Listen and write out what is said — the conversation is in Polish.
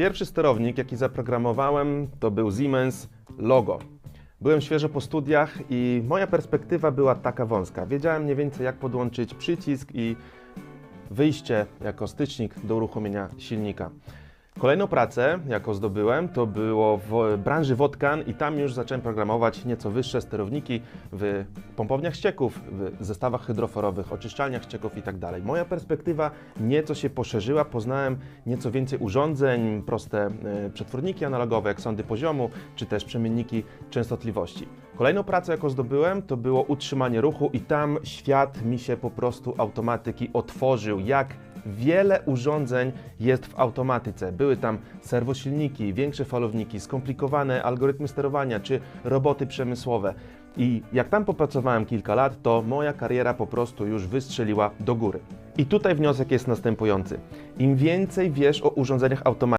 Pierwszy sterownik, jaki zaprogramowałem, to był Siemens Logo. Byłem świeżo po studiach i moja perspektywa była taka wąska. Wiedziałem mniej więcej, jak podłączyć przycisk i wyjście jako stycznik do uruchomienia silnika. Kolejną pracę, jaką zdobyłem, to było w branży Wodkan i tam już zacząłem programować nieco wyższe sterowniki w pompowniach ścieków, w zestawach hydroforowych, oczyszczalniach ścieków itd. Moja perspektywa nieco się poszerzyła, poznałem nieco więcej urządzeń, proste e, przetworniki analogowe, jak sądy poziomu, czy też przemienniki częstotliwości. Kolejną pracę, jaką zdobyłem, to było utrzymanie ruchu i tam świat mi się po prostu automatyki otworzył, jak wiele urządzeń jest w automatyce. Były tam serwosilniki, większe falowniki, skomplikowane algorytmy sterowania czy roboty przemysłowe. I jak tam popracowałem kilka lat, to moja kariera po prostu już wystrzeliła do góry. I tutaj wniosek jest następujący. Im więcej wiesz o urządzeniach automatycznych,